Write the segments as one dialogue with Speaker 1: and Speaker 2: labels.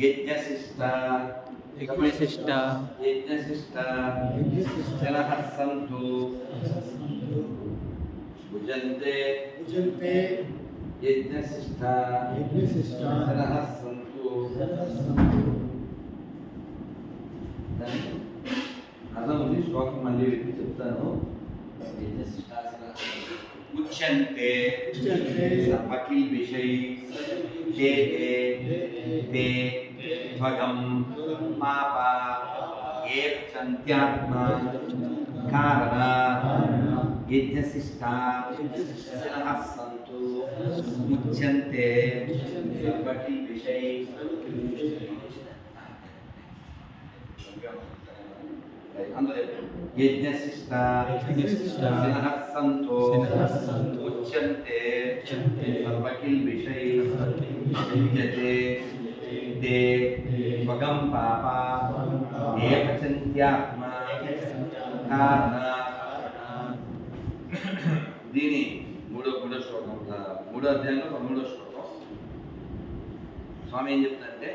Speaker 1: యజ్ఞశిష్ట
Speaker 2: యజ్ఞశిష్ట
Speaker 1: యజ్ఞశిష్ట జనః సంతు భుజంతే
Speaker 3: భుజంతే
Speaker 1: యజ్ఞశిష్ట
Speaker 3: యజ్ఞశిష్ట
Speaker 1: జనః సంతు దాని అర్థం ఉంది శ్లోకం మళ్ళీ విప్పి చెప్తాను యజ్ఞశిష్టాసన ఉచ్యంతే
Speaker 3: ఉచ్యంతే
Speaker 1: సర్వకిల్ విషయ్ తే తే ధ్వగం పాప ఏ చంత్యాత్మ కారణ యజ్ఞశిష్ట శిరః సంతు ముచ్యంతే సర్వకిల్ విషయ్. అందరూ యజ్ఞశిష్ట
Speaker 2: యజ్ఞశిష్ట
Speaker 1: శిరః సంతు
Speaker 2: శిరః సంతు
Speaker 1: భగం పాప ఏకచంత్యాత్మ కారణ దీని మూడో మూడో శ్లోకం మూడో అధ్యాయంలో పదమూడో శ్లోకం. స్వామి ఏం చెప్తుందంటే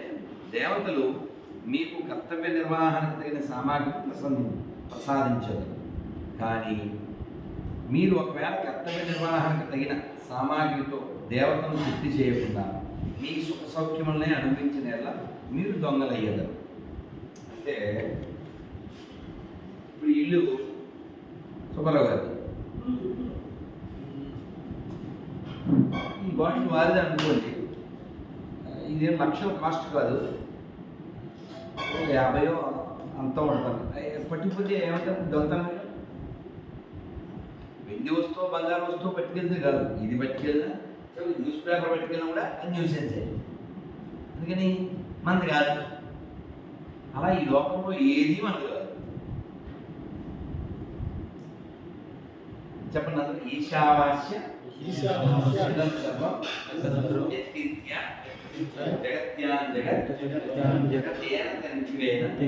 Speaker 1: దేవతలు మీకు కర్తవ్య నిర్వహణకు తగిన సామాగ్రి ప్రసన్న ప్రసాదించదు. కానీ మీరు ఒకవేళ కర్తవ్య నిర్వహణకు తగిన సామాగ్రితో దేవతను తృప్తి చేయకుండా మీ సుఖ సౌఖ్యములనే అనుభవించిన ఎలా మీరు దొంగలయ్యేదారు అంటే ఇప్పుడు ఇల్లు సుబ్బారావు గారు. ఈ బాటిల్ వారిది అనుకోండి. ఇదేం లక్షల కాస్ట్ కాదు. యాభైయో అంత ఉంటాను పట్టిపోతే ఏమంటారు? దొంగతనం వెండి వస్తువు బంగారు వస్తువు పట్టుకెళ్తే కాదు. ఇది పట్టుకెళ్ళినా న్యూస్ పేపర్ పెట్టుకున్నా కూడా అది న్యూస్ న్యూసెన్సే అందుకని మనది కాదు. అలా ఈ లోకంలో ఏది మనది కాదు. చెప్పండి అందరూ. ఈశావాస్య
Speaker 3: ఈశావాస్య
Speaker 1: ఇదం జగత్యాన్ జగత్
Speaker 2: జగత్యాన్ జగత్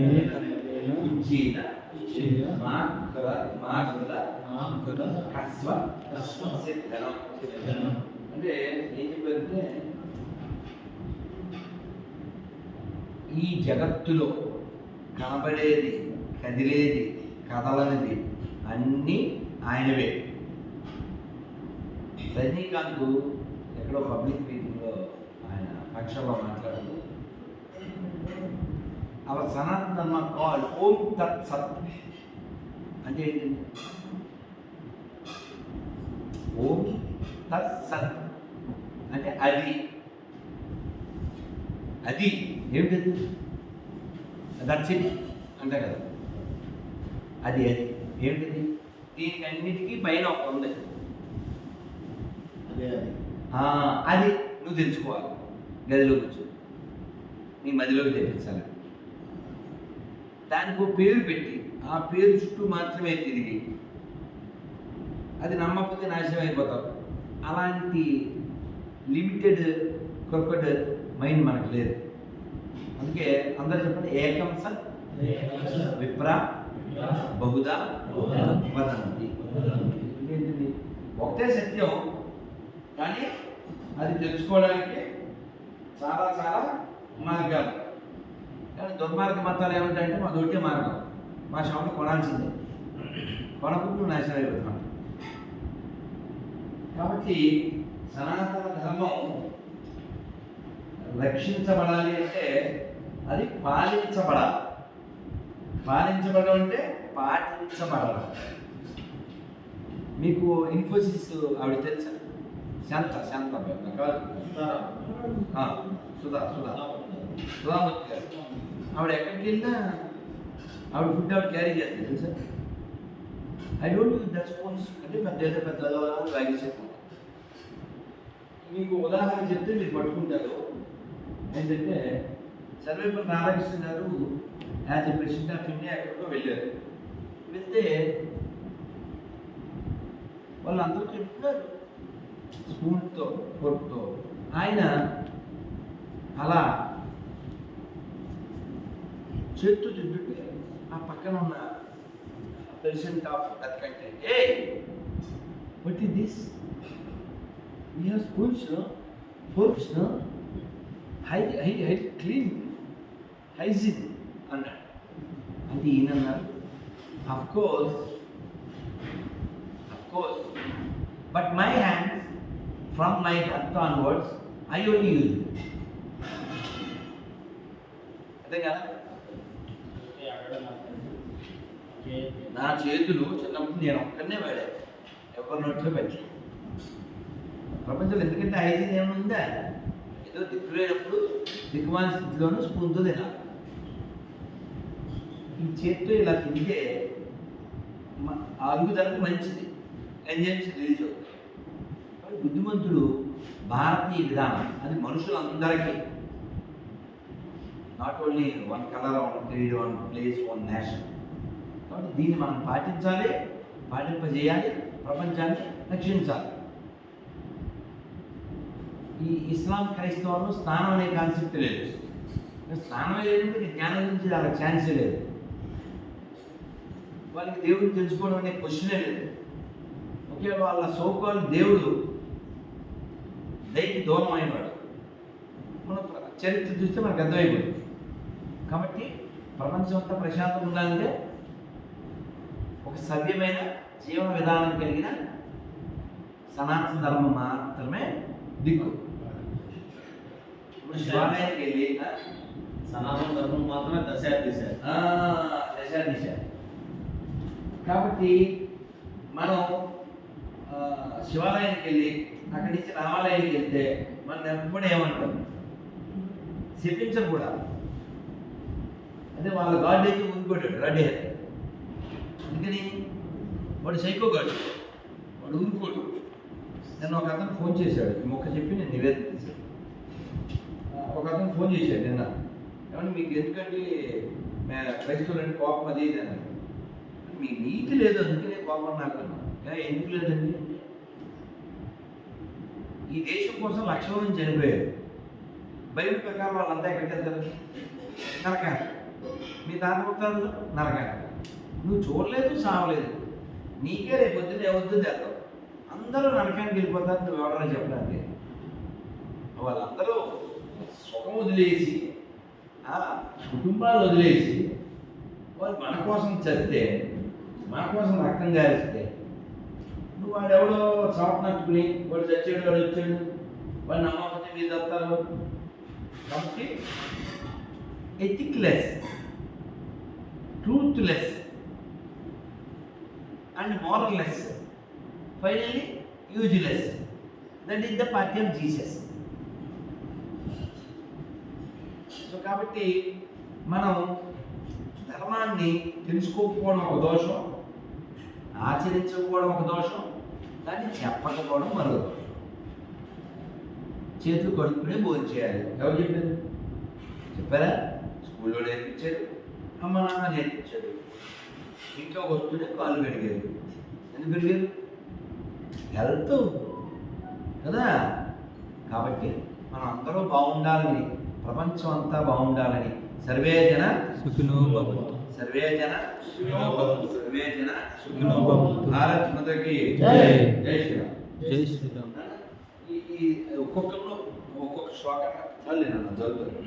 Speaker 1: ఉజ్జీన మా కర మా కృత
Speaker 2: మాం కర
Speaker 1: హస్వ
Speaker 2: హస్వ
Speaker 1: సిద్ధనం
Speaker 2: సిద్ధనం.
Speaker 1: అంటే ఏం చెప్పారంటే ఈ జగత్తులో కనబడేది కదిలేది కదలనిది అన్నీ ఆయనవే. రజనీకాంత్ ఎక్కడో పబ్లిక్ మీటింగ్లో ఆయన పక్షంలో మాట్లాడుతూ అవర్ సనాతన కాల్ ఓం తత్ సత్. అంటే ఏంటండి ఓం తత్ సత్. అది. అది ఏమిటది దట్స్ ఇట్ అంతే కదా? అది అది. ఏమిటిది దీనికి అన్నిటికీ పైన ఒక ఉంది.
Speaker 3: అదే అది.
Speaker 1: నువ్వు తెలుసుకోవాలి. గదిలో కూర్చో. నీ మదిలోకి తెప్పించాలి. దానికి ఒక పేరు పెట్టి ఆ పేరు చుట్టూ మాత్రమే తిరిగి అది నమ్మకపోతే నాశనం అయిపోతావు. అలాంటి లిమిటెడ్ కొరకట్ మైండ్ మనకు లేదు. అందుకే అందరు చెప్పండి ఏకం విప్ర బహుదా వదంతి. ఏంటిది ఒకటే సత్యం కానీ అది తెలుసుకోవడానికి చాలా చాలా మార్గాలు. కానీ దుర్మార్గ మతాలు ఏమిటంటే మా దొరికే మార్గం. మా షాప్లో కొనాల్సిందే. కొనకుండా నాశనం అయిపోతున్నాం కాబట్టి సనాతన ధర్మం రక్షించబడాలి అంటే అది పాలించబడాలి. పాలించబడడం అంటే పాటించబడాలి. మీకు ఇన్ఫోసిస్ ఆవిడ తెలుసా? శాంత శాంత సుధా సుధా. సుధామూర్తి గారు. ఆవిడ ఎక్కడికి వెళ్ళినా ఆవిడ ఫుడ్ ఆవిడ క్యారీ చేస్తుంది తెలుసా? I don't use that spoons అంటే పెద్ద పెద్ద బ్యాగ్ మీకు ఉదాహరణ చెప్తే మీరు పట్టుకుంటారు. ఏంటంటే సర్వేపల్లి రాధాకృష్ణ గారు as a president of India ఎక్కడికో వెళ్ళారు. వెళ్తే వాళ్ళు అందరూ చెప్తున్నారు స్పూన్తో పొట్టుతో ఆయన అలా చేత్తు తింటుంటే ఆ పక్కన ఉన్న president of that country A what is this we have spoons no forks no high high high clean hygiene అన్నాడు అది ఈయన of course of course but my hands from my birth onwards I only use అదే కదా? నా చేతులు చిన్నప్పుడు నేను ఒక్కనే వాడాను. ఎవరి నోట్లో పెట్టాను ప్రపంచంలో ఎందుకంటే హైజీన్ ఏముందా ఏదో దిక్కులేనప్పుడు దిక్కుమాల స్థితిలోనూ స్పూన్తో తినాలి. ఈ చేత్తో ఇలా తింటే మ- అరుగుదలకు మంచిది. ఎంజైమ్స్ రిలీజ్ అవుతాయి కాబట్టి బుద్ధిమంతుడు భారతీయ విధానం అది మనుషులందరికీ not only one colour one creed one place one nation కాబట్టి దీన్ని మనం పాటించాలి పాటింపజేయాలి ప్రపంచాన్ని రక్షించాలి. ఈ ఇస్లాం క్రైస్తవంలో స్నానం అనే కాన్సెప్ట్ లేదు. స్నానం లేదంటే నీకు జ్ఞానం గురించి అలా ఛాన్సే లేదు. వాళ్ళకి దేవుడిని తెలుసుకోవడం అనే క్వశ్చనే లేదు. ఒకే వాళ్ళ సోకాల్ దేవుడు దైకి దూరం అయినవాడు మన చరిత్ర చూస్తే మనకు అర్థమైపోయింది. కాబట్టి ప్రపంచం అంతా ప్రశాంతంగా ఉండాలంటే ఒక సభ్యమైన జీవన విధానం కలిగిన సనాతన ధర్మం మాత్రమే దిక్కు. శివాలయానికి వెళ్ళి
Speaker 2: సనాతన ధర్మం మాత్రమే దశ దిశ
Speaker 1: దశ దిశ కాబట్టి మనం శివాలయానికి వెళ్ళి అక్కడి నుంచి రామాలయానికి వెళ్తే మనం ఎప్పుడు ఏమంటాం? చెప్పించరు కూడా అదే వాళ్ళ గాడ్ అయితే ఊరుకోటాడు రెడీ అందుకని వాడు సైకో గాడు. వాడు ఊరుకోడు. నేను ఒక అతను ఫోన్ చేశాడు మొక్క చెప్పి నేను నివేదన చేశాను ఒక అతను ఫోన్ చేశాడు నిన్న. ఏమన్నా మీకు ఎందుకంటే రెస్టారెంట్ కోపం అది ఇది అన్నాడు మీకు నీతి లేదు అందుకనే కోపం నాకు ఎందుకు లేదండి? ఈ దేశం కోసం లక్ష మంది చనిపోయారు. బైబిల్ ప్రకారం వాళ్ళంతా ఎక్కడికి వెళ్తారు? నరకానికి. మీ దాని పుట్టారు నరక నువ్వు చూడలేదు సావలేదు నీకే రేపు పొద్దున్న ఏమొద్దు తెలదు అందరూ నరకానికి వెళ్ళిపోతారు నువ్వు ఎవరైనా చెప్పడానికి. వాళ్ళందరూ సుఖం వదిలేసి ఆ, కుటుంబాలు వదిలేసి వాళ్ళు మన కోసం చస్తే మన కోసం రక్తం గారిస్తే నువ్వు వాడెవడో చాప నట్టుకుని వాడు చచ్చాడు వాడు వచ్చాడు వాడిని నమ్మకపోతే మీరు వస్తారు కాబట్టి ethicless truthless and moralless finally useless that is the party of Jesus కాబట్టి మనం ధర్మాన్ని తెలుసుకోకపోవడం ఒక దోషం ఆచరించకపోవడం ఒక దోషం దాన్ని చెప్పకపోవడం మరో దోషం. చేతులు కడుక్కునే భోజనం చేయాలి. ఎవరు చెప్పారు? చెప్పారా? స్కూల్లో నేర్పించారు అమ్మ నాన్న నేర్పించారు. ఇంట్లో వస్తూనే కాళ్ళు కడిగారు ఎందుకు కడిగారు హెల్త్. కదా? కాబట్టి మనం అందరూ బాగుండాలని ప్రపంచం అంతా బాగుండాలని సర్వే జన
Speaker 2: సుఖినో భవంతు
Speaker 1: సర్వే జన
Speaker 2: సుఖినో భవంతు.
Speaker 1: సర్వే జన
Speaker 2: సుఖినో భవంతు.
Speaker 1: భారత్ మాతకి
Speaker 3: జై.
Speaker 1: జై శ్రీరామ్
Speaker 2: జై శ్రీరామ్
Speaker 1: ఈ ఒక్కొక్కరు ఒక్కొక్క శ్లోకం మళ్ళీ నన్ను చదువుతారు